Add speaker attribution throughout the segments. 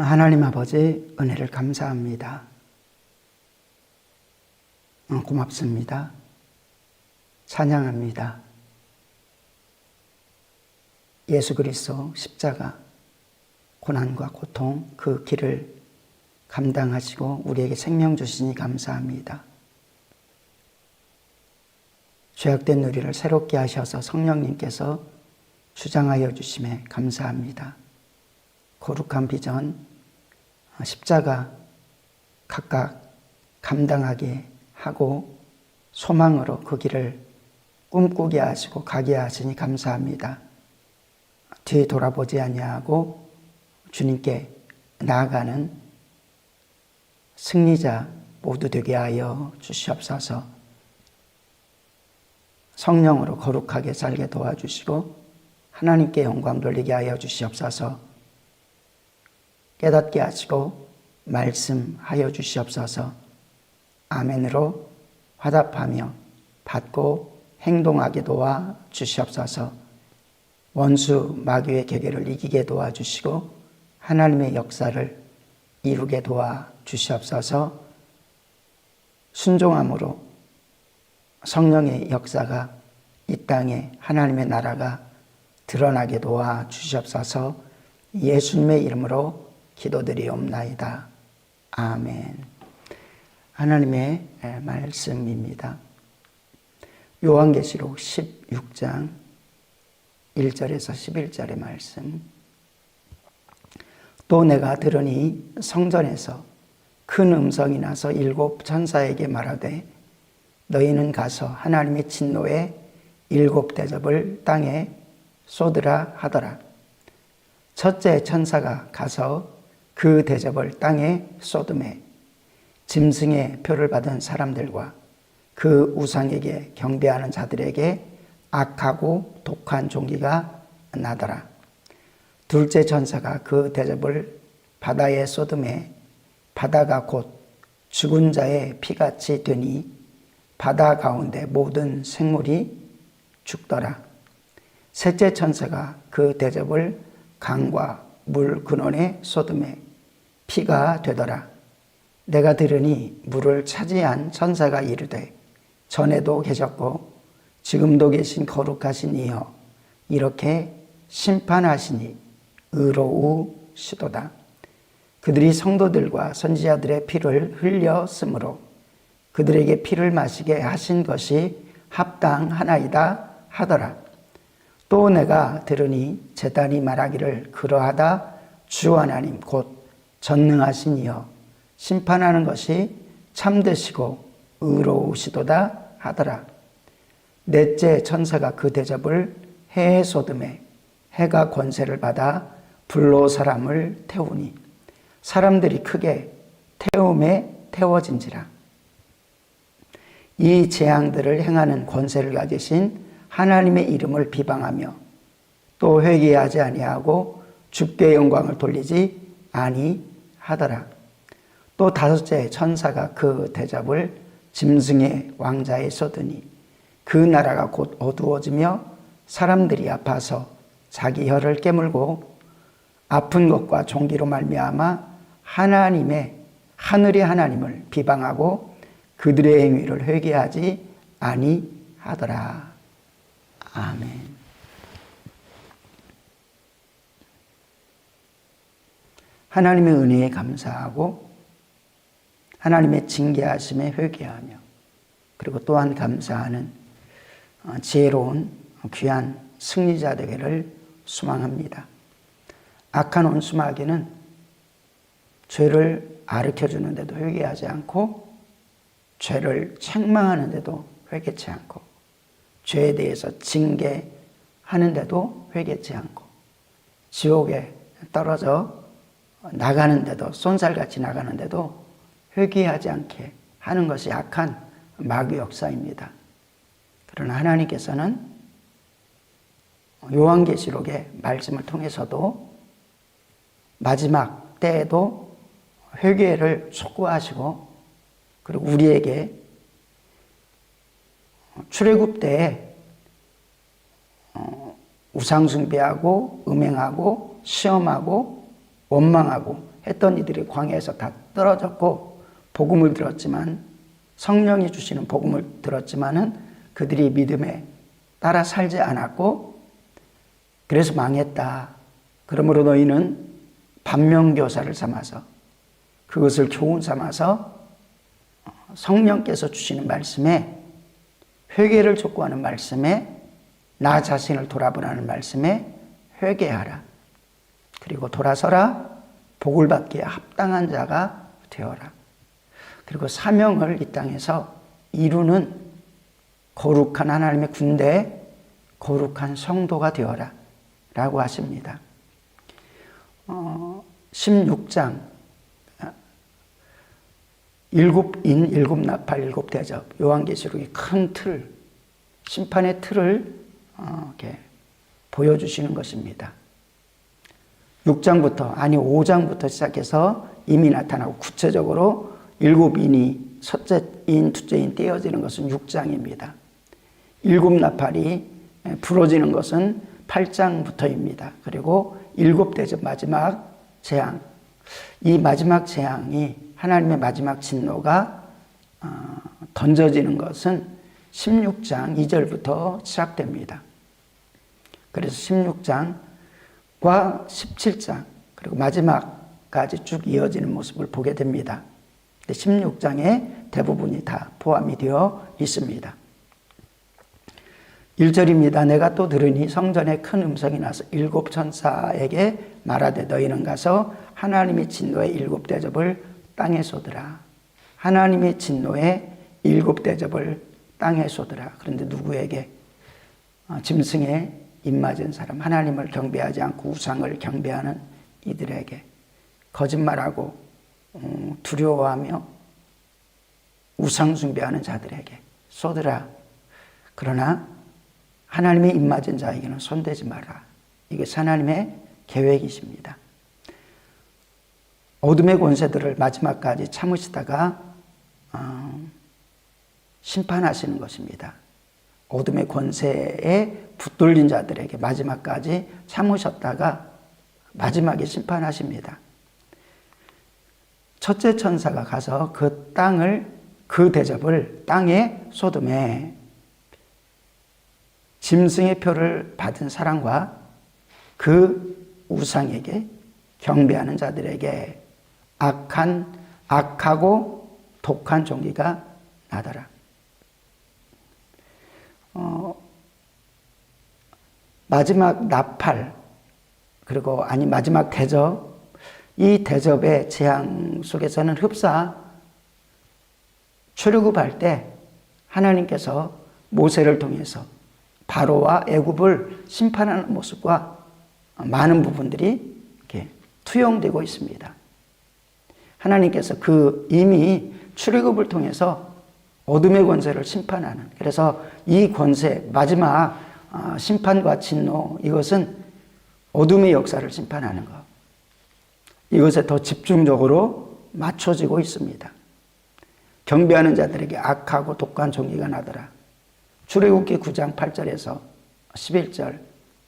Speaker 1: 하나님 아버지 은혜를 감사합니다. 어, 고맙습니다. 찬양합니다. 예수 그리스도 십자가 고난과 고통 그 길을 감당하시고 우리에게 생명 주시니 감사합니다. 죄악된 우리를 새롭게 하셔서 성령님께서 주장하여 주심에 감사합니다. 거룩한 비전, 십자가 각각 감당하게 하고 소망으로 그 길을 꿈꾸게 하시고 가게 하시니 감사합니다. 뒤에 돌아보지 아니하고 주님께 나아가는 승리자 모두 되게 하여 주시옵소서. 성령으로 거룩하게 살게 도와주시고 하나님께 영광 돌리게 하여 주시옵소서. 깨닫게 하시고 말씀하여 주시옵소서. 아멘으로 화답하며 받고 행동하게 도와 주시옵소서. 원수 마귀의 계계를 이기게 도와 주시고 하나님의 역사를 이루게 도와 주시옵소서. 순종함으로 성령의 역사가 이 땅에 하나님의 나라가 드러나게 도와 주시옵소서. 예수님의 이름으로 기도드리옵나이다. 아멘. 하나님의 말씀입니다. 요한계시록 16장 1절에서 11절의 말씀. 또 내가 들으니 성전에서 큰 음성이 나서 일곱 천사에게 말하되 너희는 가서 하나님의 진노의 일곱 대접을 땅에 쏟으라 하더라. 첫째 천사가 가서 그 대접을 땅에 쏟음에 짐승의 표를 받은 사람들과 그 우상에게 경배하는 자들에게 악하고 독한 종기가 나더라. 둘째 천사가 그 대접을 바다에 쏟음에 바다가 곧 죽은 자의 피같이 되니 바다 가운데 모든 생물이 죽더라. 셋째 천사가 그 대접을 강과 물 근원에 쏟음에 피가 되더라. 내가 들으니 물을 차지한 천사가 이르되 전에도 계셨고 지금도 계신 거룩하신 이여 이렇게 심판하시니 의로우시도다. 그들이 성도들과 선지자들의 피를 흘렸으므로 그들에게 피를 마시게 하신 것이 합당하나이다 하더라. 또 내가 들으니 재단이 말하기를 그러하다 주 하나님 곧 전능하신 이여 심판하는 것이 참되시고 의로우시도다 하더라. 넷째 천사가 그 대접을 해에 쏟음에 해가 권세를 받아 불로 사람을 태우니 사람들이 크게 태움에 태워진지라. 이 재앙들을 행하는 권세를 가지신 하나님의 이름을 비방하며 또 회개하지 아니하고 주께 영광을 돌리지 아니 하더라. 또 다섯째 천사가 그 대접을 짐승의 왕자에 쏟으니 그 나라가 곧 어두워지며 사람들이 아파서 자기 혀를 깨물고 아픈 것과 종기로 말미암아 하나님의 하늘의 하나님을 비방하고 그들의 행위를 회개하지 아니하더라. 아멘. 하나님의 은혜에 감사하고 하나님의 징계하심에 회개하며 그리고 또한 감사하는 어, 지혜로운 귀한 승리자 되기를 소망합니다. 악한 온수마귀는 죄를 아르켜 주는데도 회개하지 않고 죄를 책망하는데도 회개치 않고 죄에 대해서 징계하는데도 회개치 않고 지옥에 떨어져 나가는데도 쏜살같이 나가는데도 회개하지 않게 하는 것이 악한 마귀 역사입니다. 그러나 하나님께서는 요한계시록의 말씀을 통해서도 마지막 때에도 회개를 촉구하시고 그리고 우리에게 출애굽 때에 어, 우상 숭배하고 음행하고 시험하고 원망하고 했던 이들이 광야에서 다 떨어졌고 복음을 들었지만 성령이 주시는 복음을 들었지만은 그들이 믿음에 따라 살지 않았고 그래서 망했다. 그러므로 너희는 반면교사를 삼아서 그것을 교훈 삼아서 성령께서 주시는 말씀에 회개를 촉구하는 말씀에 나 자신을 돌아보라는 말씀에 회개하라. 그리고 돌아서라. 복을 받기에 합당한 자가 되어라. 그리고 사명을 이 땅에서 이루는 거룩한 하나님의 군대, 거룩한 성도가 되어라. 라고 하십니다. 어, 16장 일곱 인, 일곱 나팔, 일곱 대접 요한계시록의 큰 틀, 심판의 틀을 어, 이렇게 보여주시는 것입니다. 6장부터 아니 5장부터 시작해서 이미 나타나고 구체적으로 일곱 인이 첫째 인, 둘째 인 떼어지는 것은 6장입니다. 일곱 나팔이 부러지는 것은 8장부터입니다. 그리고 일곱 대접 마지막 재앙. 이 마지막 재앙이 하나님의 마지막 진노가 어, 던져지는 것은 16장 2절부터 시작됩니다. 그래서 16장 과 17장 그리고 마지막까지 쭉 이어지는 모습을 보게 됩니다. 16장에 대부분이 다 포함이 되어 있습니다. 1절입니다. 내가 또 들으니 성전에 큰 음성이 나서 일곱 천사에게 말하되 너희는 가서 하나님의 진노의 일곱 대접을 땅에 쏟으라. 하나님의 진노의 일곱 대접을 땅에 쏟으라. 그런데 누구에게? 어, 짐승에 입맞은 사람, 하나님을 경배하지 않고 우상을 경배하는 이들에게 거짓말하고 음, 두려워하며 우상 숭배하는 자들에게 쏟으라. 그러나 하나님의 입맞은 자에게는 손대지 마라. 이게 하나님의 계획이십니다. 어둠의 권세들을 마지막까지 참으시다가 어, 심판하시는 것입니다. 어둠의 권세에 붙들린 자들에게 마지막까지 참으셨다가 마지막에 심판하십니다. 첫째 천사가 가서 그 땅을 그 대접을 땅에 소돔에 짐승의 표를 받은 사람과 그 우상에게 경배하는 자들에게 악한 악하고 독한 종기가 나더라. 어, 마지막 나팔 그리고 아니 마지막 대접 이 대접의 재앙 속에서는 흡사 출애굽할 때 하나님께서 모세를 통해서 바로와 애굽을 심판하는 모습과 많은 부분들이 이렇게 투영되고 있습니다. 하나님께서 그 이미 출애굽을 통해서 어둠의 권세를 심판하는 그래서 이 권세 마지막 어, 심판과 진노 이것은 어둠의 역사를 심판하는 것 이것에 더 집중적으로 맞춰지고 있습니다. 경배하는 자들에게 악하고 독한 종기가 나더라. 출애굽기 9장 8절에서 11절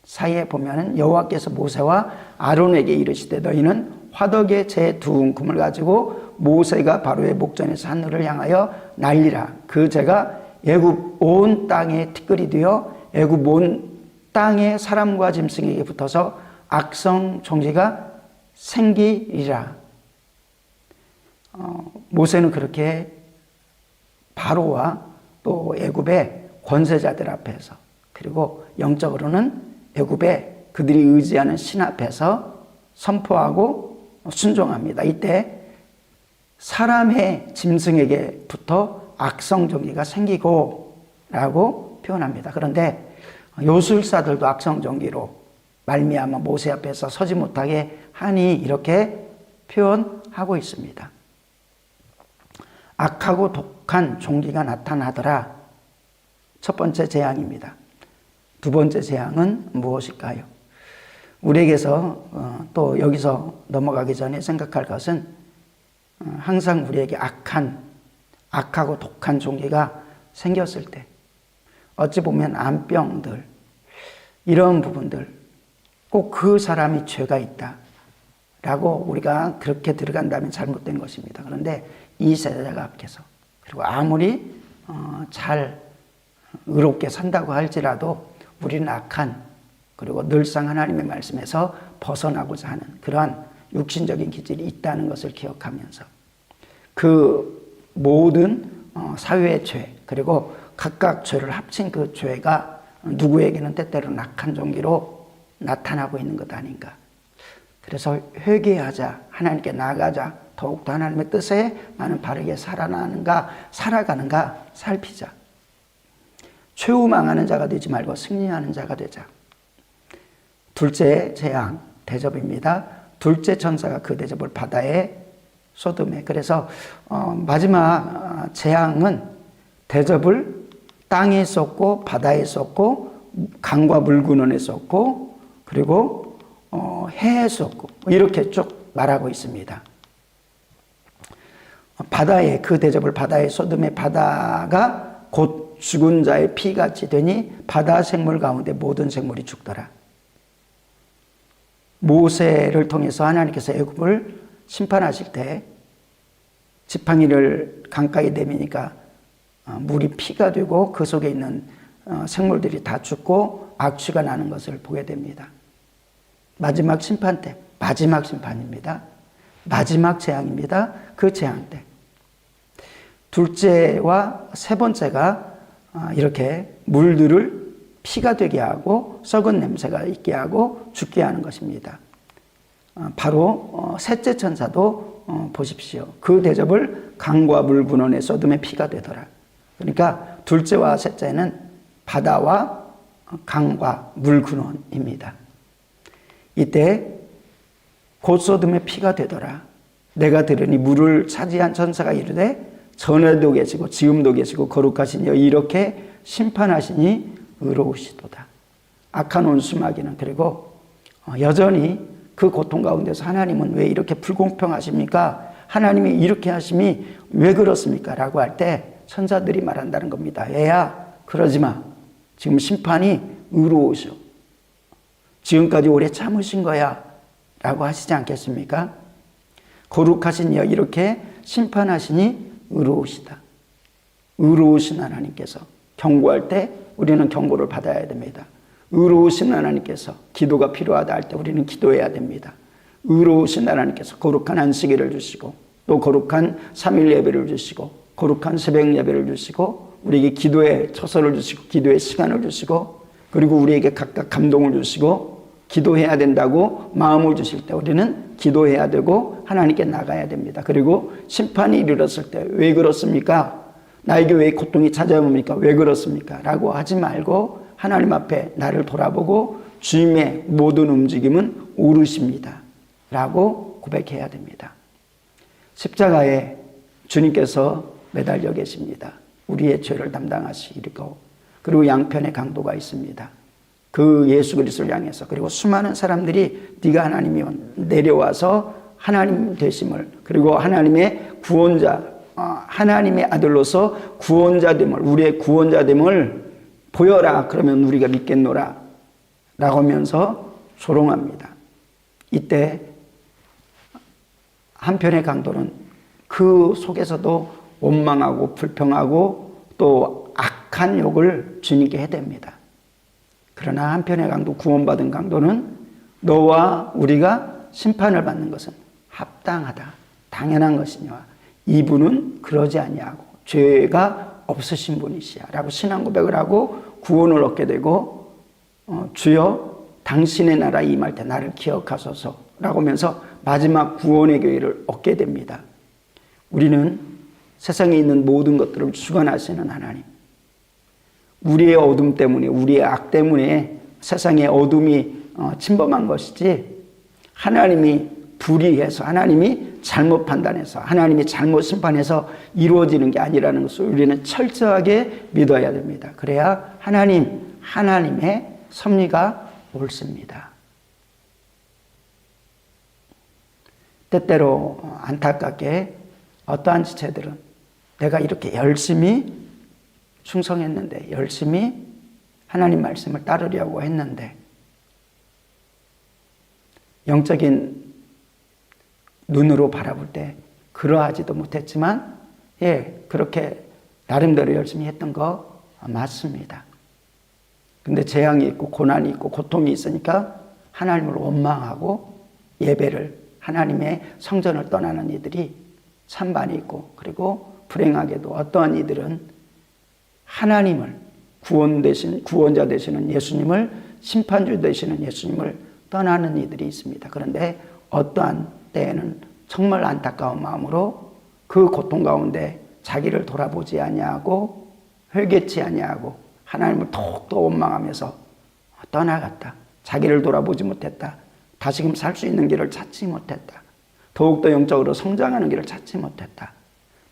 Speaker 1: 사이에 보면은 여호와께서 모세와 아론에게 이르시되 너희는 화덕에 제두 움큼을 가지고 모세가 바로의 목전에서 하늘을 향하여 날리라. 그 제가 애굽 온 땅에 티끌이 되어 애굽 온 땅의 사람과 짐승에게 붙어서 악성 종지가 생기리라. 어, 모세는 그렇게 바로와 또 애굽의 권세자들 앞에서 그리고 영적으로는 애굽에 그들이 의지하는 신 앞에서 선포하고 순종합니다. 이때 사람의 짐승에게부터 악성 종기가 생기고 라고 표현합니다. 그런데 요술사들도 악성 종기로 말미암아 모세 앞에서 서지 못하게 하니 이렇게 표현하고 있습니다. 악하고 독한 종기가 나타나더라. 첫 번째 재앙입니다. 두 번째 재앙은 무엇일까요? 우리에게서 어, 또 여기서 넘어가기 전에 생각할 것은 어, 항상 우리에게 악한 악하고 독한 종기가 생겼을 때 어찌 보면 암병들 이런 부분들 꼭 그 사람이 죄가 있다 라고 우리가 그렇게 들어간다면 잘못된 것입니다. 그런데 이 세대가 앞에서 그리고 아무리 어, 잘 의롭게 산다고 할지라도 우리는 악한 그리고 늘상 하나님의 말씀에서 벗어나고자 하는 그러한 육신적인 기질이 있다는 것을 기억하면서 그 모든 어, 사회의 죄 그리고 각각 죄를 합친 그 죄가 누구에게는 때때로 악한 종기로 나타나고 있는 것 아닌가. 그래서 회개하자 하나님께 나가자 더욱더 하나님의 뜻에 나는 바르게 살아나는가 살아가는가 살피자. 최후 망하는 자가 되지 말고 승리하는 자가 되자. 둘째 재앙 대접입니다. 둘째 천사가 그 대접을 바다에 소돔에 그래서 어, 마지막 재앙은 대접을 땅에 쏟고 바다에 쏟고 강과 물근원에 쏟고 그리고 어, 해에 쏟고 이렇게 쭉 말하고 있습니다. 바다에 그 대접을 바다에 쏟음에 바다가 곧 죽은 자의 피같이 되니 바다 생물 가운데 모든 생물이 죽더라. 모세를 통해서 하나님께서 애굽을 심판하실 때 지팡이를 강가에 내미니까 어, 물이 피가 되고 그 속에 있는 어, 생물들이 다 죽고 악취가 나는 것을 보게 됩니다. 마지막 심판 때, 마지막 심판입니다. 마지막 재앙입니다. 그 재앙 때. 둘째와 세 번째가 어, 이렇게 물들을 피가 되게 하고 썩은 냄새가 있게 하고 죽게 하는 것입니다. 바로 셋째 천사도 보십시오. 그 대접을 강과 물 분원에 쏟음의 피가 되더라. 그러니까 둘째와 셋째는 바다와 강과 물 근원입니다. 이때 곧 소돔의 피가 되더라. 내가 들으니 물을 차지한 천사가 이르되 전에도 계시고 지금도 계시고 거룩하시니 이렇게 심판하시니 의로우시도다. 악한 온수마귀는 그리고 여전히 그 고통 가운데서 하나님은 왜 이렇게 불공평하십니까? 하나님이 이렇게 하심이 왜 그렇습니까? 라고 할 때 천사들이 말한다는 겁니다. 얘야, 그러지 마. 지금 심판이 의로우셔. 지금까지 오래 참으신 거야. 라고 하시지 않겠습니까? 거룩하신 여 이렇게 심판하시니 의로우시다. 의로우신 하나님께서 경고할 때 우리는 경고를 받아야 됩니다. 의로우신 하나님께서 기도가 필요하다 할 때 우리는 기도해야 됩니다. 의로우신 하나님께서 거룩한 안식일을 주시고 또 거룩한 3일 예배를 주시고 거룩한 새벽 예배를 주시고 우리에게 기도의 처소를 주시고 기도의 시간을 주시고 그리고 우리에게 각각 감동을 주시고 기도해야 된다고 마음을 주실 때 우리는 기도해야 되고 하나님께 나가야 됩니다. 그리고 심판이 이르렀을 때 왜 그렇습니까? 나에게 왜 고통이 찾아옵니까? 왜 그렇습니까? 라고 하지 말고 하나님 앞에 나를 돌아보고 주님의 모든 움직임은 옳으십니다. 라고 고백해야 됩니다. 십자가에 주님께서 매달려 계십니다. 우리의 죄를 담당하시고 그리고 양편의 강도가 있습니다. 그 예수 그리스도를 향해서 그리고 수많은 사람들이 네가 하나님이 내려와서 하나님 되심을 그리고 하나님의 구원자 어, 하나님의 아들로서 구원자됨을 우리의 구원자됨을 보여라 그러면 우리가 믿겠노라 라고 하면서 조롱합니다. 이때 한편의 강도는 그 속에서도 원망하고 불평하고 또 악한 욕을 주님께 해댑니다. 그러나 한편의 강도 구원받은 강도는 너와 우리가 심판을 받는 것은 합당하다. 당연한 것이냐. 이분은 그러지 아니하고 죄가 없으신 분이시야. 라고 신앙 고백을 하고 구원을 얻게 되고 어, 주여 당신의 나라 임할 때 나를 기억하소서 라고 하면서 마지막 구원의 교회를 얻게 됩니다. 우리는 세상에 있는 모든 것들을 주관하시는 하나님. 우리의 어둠 때문에, 우리의 악 때문에 세상의 어둠이 어, 침범한 것이지 하나님이 불의해서 하나님이 잘못 판단해서 하나님이 잘못 심판해서 이루어지는 게 아니라는 것을 우리는 철저하게 믿어야 됩니다. 그래야 하나님, 하나님의 섭리가 옳습니다. 때때로 안타깝게 어떠한 지체들은 내가 이렇게 열심히 충성했는데, 열심히 하나님 말씀을 따르려고 했는데, 영적인 눈으로 바라볼 때 그러하지도 못했지만 예 그렇게 나름대로 열심히 했던 거 맞습니다. 근데 재앙이 있고 고난이 있고 고통이 있으니까 하나님을 원망하고 예배를 하나님의 성전을 떠나는 이들이 찬반이 있고 그리고 불행하게도 어떠한 이들은 하나님을 구원 되신 구원자 되시는 예수님을 심판주 되시는 예수님을 떠나는 이들이 있습니다. 그런데 어떠한 때에는 정말 안타까운 마음으로 그 고통 가운데 자기를 돌아보지 아니하고 회개치 아니하고 하나님을 더욱더 원망하면서 떠나갔다. 자기를 돌아보지 못했다. 다시금 살 수 있는 길을 찾지 못했다. 더욱더 영적으로 성장하는 길을 찾지 못했다.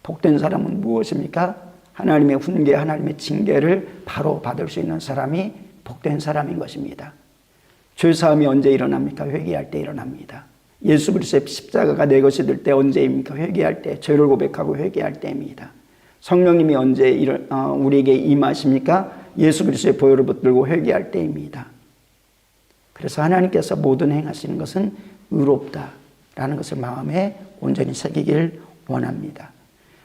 Speaker 1: 복된 사람은 무엇입니까? 하나님의 훈계, 하나님의 징계를 바로 받을 수 있는 사람이 복된 사람인 것입니다. 죄사함이 언제 일어납니까? 회개할 때 일어납니다. 예수 그리스도의 십자가가 내 것이 될 때 언제입니까? 회개할 때, 죄를 고백하고 회개할 때입니다. 성령님이 언제 어, 우리에게 임하십니까? 예수 그리스도의 보혈을 붙들고 회개할 때입니다. 그래서 하나님께서 모든 행하시는 것은 의롭다라는 것을 마음에 온전히 새기길 원합니다.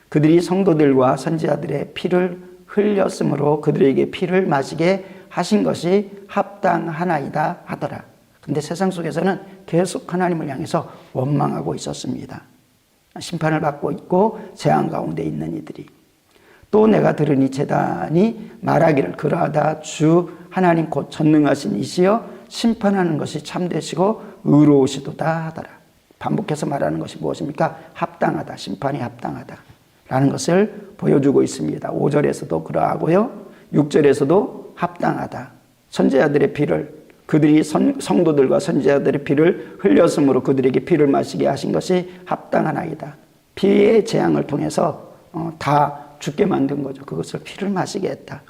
Speaker 1: 그들이 성도들과 선지자들의 피를 흘렸으므로 그들에게 피를 마시게 하신 것이 합당하나이다 하더라. 근데 세상 속에서는 계속 하나님을 향해서 원망하고 있었습니다. 심판을 받고 있고 재앙 가운데 있는 이들이 또 내가 들으니 재단이 말하기를 그러하다 주 하나님 곧 전능하신 이시여 심판하는 것이 참되시고 의로우시도다 하더라. 반복해서 말하는 것이 무엇입니까? 합당하다. 심판이 합당하다. 라는 것을 보여주고 있습니다. 5절에서도 그러하고요. 6절에서도 합당하다. 선제자들의 피를 그들이 선, 성도들과 선지자들의 피를 흘렸으므로 그들에게 피를 마시게 하신 것이 합당한 아이다. 피의 재앙을 통해서 어, 다 죽게 만든 거죠. 그것을 피를 마시게 했다.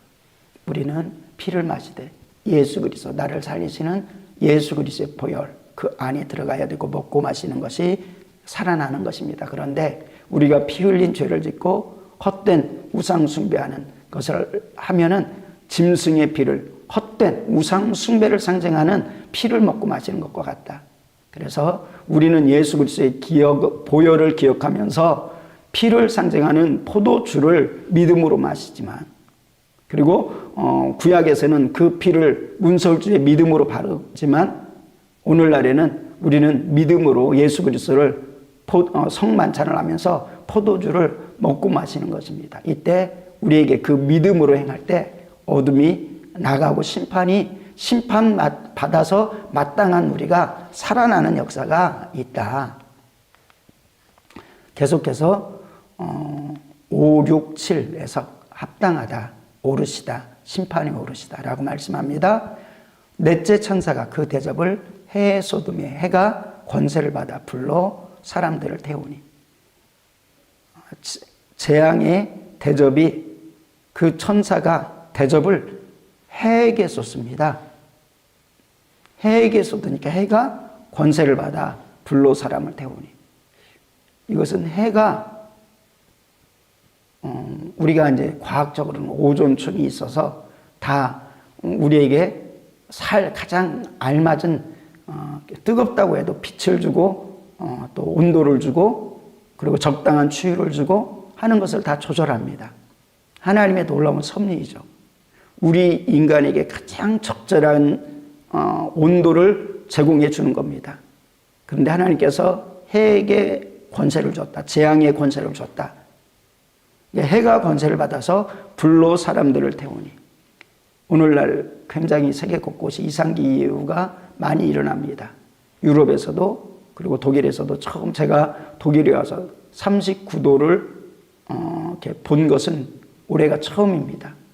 Speaker 1: 우리는 피를 마시되 예수 그리스도 나를 살리시는 예수 그리스도의 보혈 그 안에 들어가야 되고 먹고 마시는 것이 살아나는 것입니다. 그런데 우리가 피 흘린 죄를 짓고 헛된 우상 숭배하는 것을 하면은 짐승의 피를 헛된 우상 숭배를 상징하는 피를 먹고 마시는 것과 같다. 그래서 우리는 예수 그리스도의 기억 보혈을 기억하면서 피를 상징하는 포도주를 믿음으로 마시지만 그리고 어, 구약에서는 그 피를 문설주의 믿음으로 바르지만 오늘날에는 우리는 믿음으로 예수 그리스도를 포, 어, 성만찬을 하면서 포도주를 먹고 마시는 것입니다. 이때 우리에게 그 믿음으로 행할 때 어둠이 나가고 심판이 심판 받아서 마땅한 우리가 살아나는 역사가 있다. 계속해서 어, 5, 6, 7에서 합당하다, 오르시다, 심판이 오르시다 라고 말씀합니다. 넷째 천사가 그 대접을 해 소돔의 해가 권세를 받아 불러 사람들을 태우니 재앙의 대접이 그 천사가 대접을 해에게 쏟습니다. 해에게 쏟으니까 해가 권세를 받아 불로 사람을 태우니 이것은 해가 어, 우리가 이제 과학적으로는 오존층이 있어서 다 우리에게 살 가장 알맞은 어, 뜨겁다고 해도 빛을 주고 어, 또 온도를 주고 그리고 적당한 추위를 주고 하는 것을 다 조절합니다. 하나님의 놀라운 섭리이죠. 우리 인간에게 가장 적절한 온도를 제공해 주는 겁니다. 그런데 하나님께서 해에게 권세를 줬다. 재앙의 권세를 줬다. 해가 권세를 받아서 불로 사람들을 태우니 오늘날 굉장히 세계 곳곳이 이상기 이유가 많이 일어납니다. 유럽에서도 그리고 독일에서도 처음 제가 독일에 와서 39도를 어, 본 것은 올해가 처음입니다.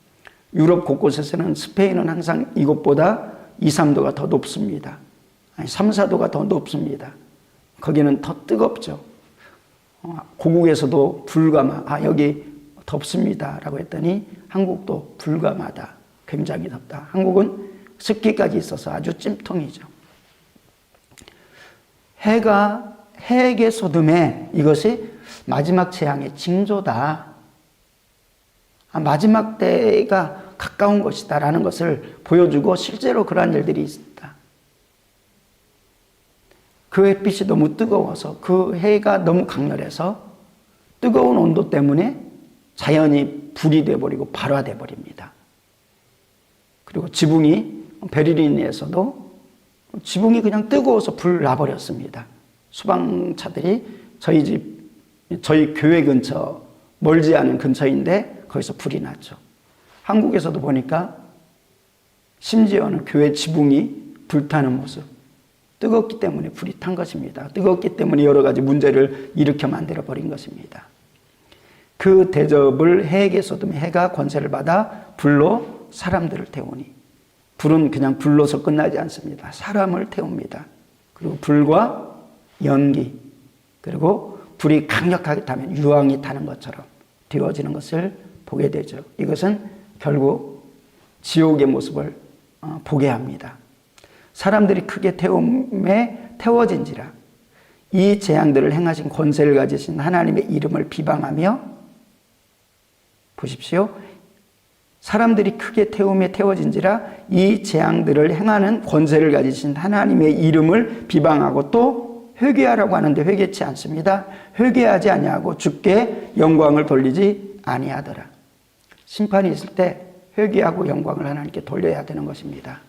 Speaker 1: 유럽 곳곳에서는 스페인은 항상 이곳보다 2, 3도가 더 높습니다. 아니, 3, 4도가 더 높습니다. 거기는 더 뜨겁죠. 어, 고국에서도 불가마, 아, 여기 덥습니다. 라고 했더니 한국도 불감하다. 굉장히 덥다. 한국은 습기까지 있어서 아주 찜통이죠. 해가 해에게 쏟음에 이것이 마지막 재앙의 징조다. 아, 마지막 때가 가까운 것이다라는 것을 보여주고 실제로 그러한 일들이 있습니다. 그 햇빛이 너무 뜨거워서 그 해가 너무 강렬해서 뜨거운 온도 때문에 자연이 불이 돼버리고 발화돼 버립니다. 그리고 지붕이 베를린에서도 지붕이 그냥 뜨거워서 불 나버렸습니다. 소방차들이 저희 집, 저희 교회 근처, 멀지 않은 근처인데 거기서 불이 났죠. 한국에서도 보니까 심지어는 교회 지붕이 불타는 모습. 뜨겁기 때문에 불이 탄 것입니다. 뜨겁기 때문에 여러 가지 문제를 일으켜 만들어 버린 것입니다. 그 대접을 해에게 쏟으면 해가 권세를 받아 불로 사람들을 태우니 불은 그냥 불로서 끝나지 않습니다. 사람을 태웁니다. 그리고 불과 연기 그리고 불이 강력하게 타면 유황이 타는 것처럼 되어지는 것을 보게 되죠. 이것은 결국 지옥의 모습을 어, 보게 합니다. 사람들이 크게 태움에 태워진지라 이 재앙들을 행하신 권세를 가지신 하나님의 이름을 비방하며 보십시오. 사람들이 크게 태움에 태워진지라 이 재앙들을 행하는 권세를 가지신 하나님의 이름을 비방하고 또 회개하라고 하는데 회개치 않습니다. 회개하지 아니하고 주께 영광을 돌리지 아니하더라. 심판이 있을 때 회개하고 영광을 하나님께 돌려야 되는 것입니다.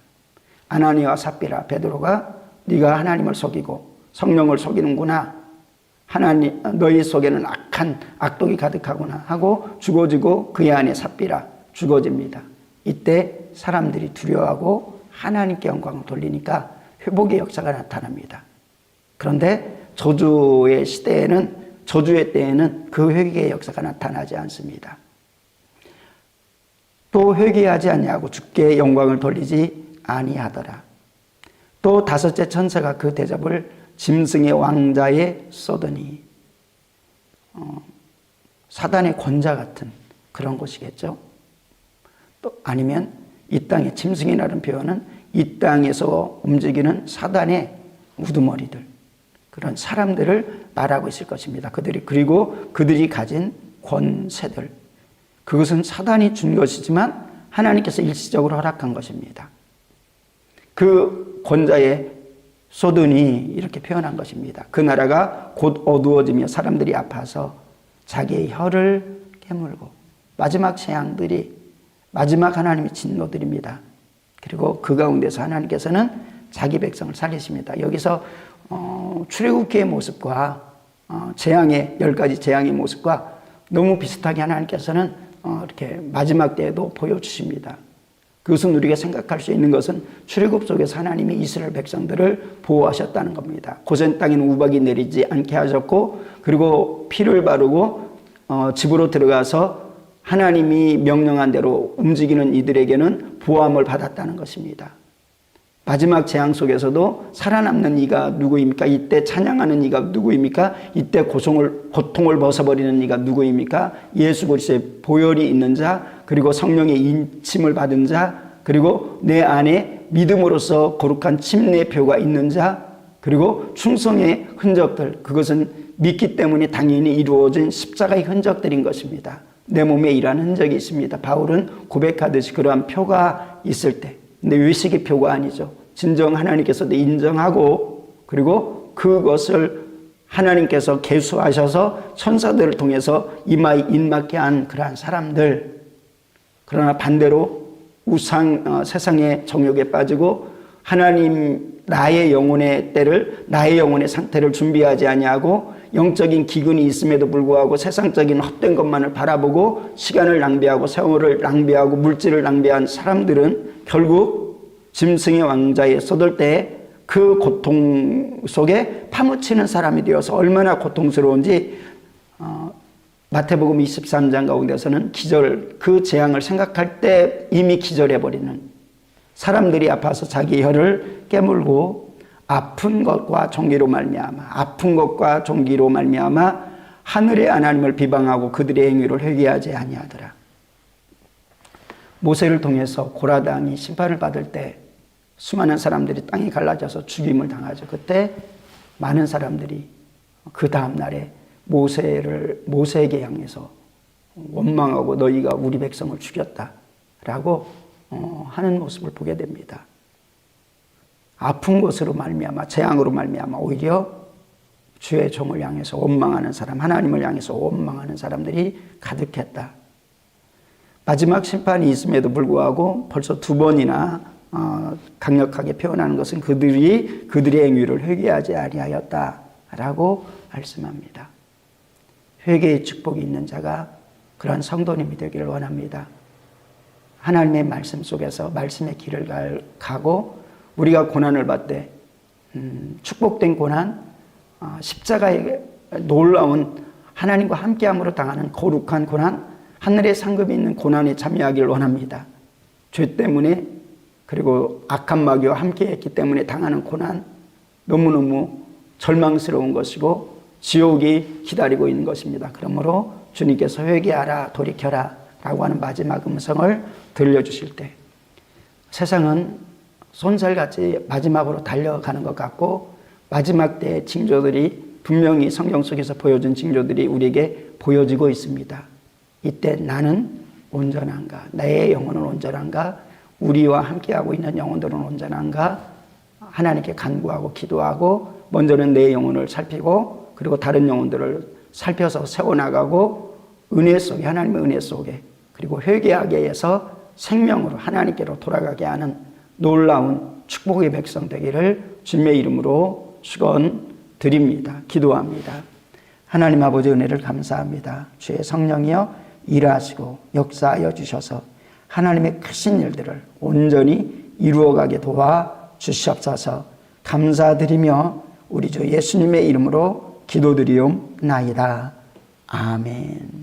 Speaker 1: 아나니와 삽비라 베드로가 네가 하나님을 속이고 성령을 속이는구나. 하나님 너희 속에는 악한 악독이 가득하구나 하고 죽어지고 그의 안에 삽비라 죽어집니다. 이때 사람들이 두려워하고 하나님께 영광을 돌리니까 회복의 역사가 나타납니다. 그런데 저주의 시대에는 저주의 때에는 그 회개의 역사가 나타나지 않습니다. 또 회개하지 아니하고 주께 영광을 돌리지 아니하더라. 또 다섯째 천사가 그 대접을 짐승의 왕자에 쏘더니 어, 사단의 권자 같은 그런 곳이겠죠. 또 아니면 이 땅의 짐승이라는 표현은 이 땅에서 움직이는 사단의 우두머리들 그런 사람들을 말하고 있을 것입니다. 그들이 그리고 그들이 가진 권세들 그것은 사단이 준 것이지만 하나님께서 일시적으로 허락한 것입니다. 그 권자의 소든이 이렇게 표현한 것입니다. 그 나라가 곧 어두워지며 사람들이 아파서 자기의 혀를 깨물고 마지막 재앙들이 마지막 하나님의 진노들입니다. 그리고 그 가운데서 하나님께서는 자기 백성을 살리십니다. 여기서 어, 출애굽기의 모습과 어, 재앙의 열 가지 재앙의 모습과 너무 비슷하게 하나님께서는 어, 이렇게 마지막 때에도 보여주십니다. 그것은 우리가 생각할 수 있는 것은 출애굽 속에서 하나님이 이스라엘 백성들을 보호하셨다는 겁니다. 고센 땅에는 우박이 내리지 않게 하셨고 그리고 피를 바르고 어, 집으로 들어가서 하나님이 명령한 대로 움직이는 이들에게는 보함을 받았다는 것입니다. 마지막 재앙 속에서도 살아남는 이가 누구입니까? 이때 찬양하는 이가 누구입니까? 이때 고통을, 고통을 벗어버리는 이가 누구입니까? 예수 그리스도의 보혈이 있는 자, 그리고 성령의 인침을 받은 자, 그리고 내 안에 믿음으로써 거룩한 침례표가 있는 자, 그리고 충성의 흔적들, 그것은 믿기 때문에 당연히 이루어진 십자가의 흔적들인 것입니다. 내 몸에 일한 흔적이 있습니다. 바울은 고백하듯이 그러한 표가 있을 때, 근데 외식의 표가 아니죠. 진정 하나님께서도 인정하고 그리고 그것을 하나님께서 개수하셔서 천사들을 통해서 이마에 인맞게 한 그러한 사람들. 그러나 반대로 우상 어, 세상의 정욕에 빠지고 하나님 나의 영혼의 때를 나의 영혼의 상태를 준비하지 아니하고 영적인 기근이 있음에도 불구하고 세상적인 헛된 것만을 바라보고 시간을 낭비하고 세월을 낭비하고 물질을 낭비한 사람들은 결국 짐승의 왕자에 쏟을 때 그 고통 속에 파묻히는 사람이 되어서 얼마나 고통스러운지 어, 마태복음 23장 가운데서는 기절 그 재앙을 생각할 때 이미 기절해 버리는 사람들이 아파서 자기 혀를 깨물고 아픈 것과 종기로 말미암아 아픈 것과 종기로 말미암아 하늘의 하나님을 비방하고 그들의 행위를 회개하지 아니하더라. 모세를 통해서 고라당이 심판을 받을 때 수많은 사람들이 땅이 갈라져서 죽임을 당하죠. 그때 많은 사람들이 그 다음 날에 모세를 모세에게 향해서 원망하고 너희가 우리 백성을 죽였다라고 어, 하는 모습을 보게 됩니다. 아픈 것으로 말미암아 재앙으로 말미암아 오히려 주의 종을 향해서 원망하는 사람, 하나님을 향해서 원망하는 사람들이 가득했다. 마지막 심판이 있음에도 불구하고 벌써 두 번이나 어, 강력하게 표현하는 것은 그들이 그들의 행위를 회개하지 아니하였다라고 말씀합니다. 회개의 축복이 있는 자가 그러한 성도님이 되기를 원합니다. 하나님의 말씀 속에서 말씀의 길을 갈- 가고 우리가 고난을 받되 음, 축복된 고난, 아, 십자가의 놀라운 하나님과 함께함으로 당하는 거룩한 고난, 하늘의 상급이 있는 고난에 참여하기를 원합니다. 죄 때문에 그리고 악한 마귀와 함께 했기 때문에 당하는 고난 너무너무 절망스러운 것이고 지옥이 기다리고 있는 것입니다. 그러므로 주님께서 회개하라 돌이켜라 라고 하는 마지막 음성을 들려주실 때 세상은 손살같이 마지막으로 달려가는 것 같고 마지막 때의 징조들이 분명히 성경 속에서 보여준 징조들이 우리에게 보여지고 있습니다. 이때 나는 온전한가? 나의 영혼은 온전한가? 우리와 함께하고 있는 영혼들은 온전한가? 하나님께 간구하고 기도하고 먼저는 내 영혼을 살피고 그리고 다른 영혼들을 살펴서 세워나가고 은혜 속에 하나님의 은혜 속에 그리고 회개하게 해서 생명으로 하나님께로 돌아가게 하는 놀라운 축복의 백성 되기를 주님의 이름으로 축원 드립니다. 기도합니다. 하나님 아버지 은혜를 감사합니다. 주의 성령이여 일하시고 역사하여 주셔서 하나님의 크신 일들을 온전히 이루어가게 도와 주시옵소서 감사드리며 우리 주 예수님의 이름으로 기도드리옵나이다. 아멘.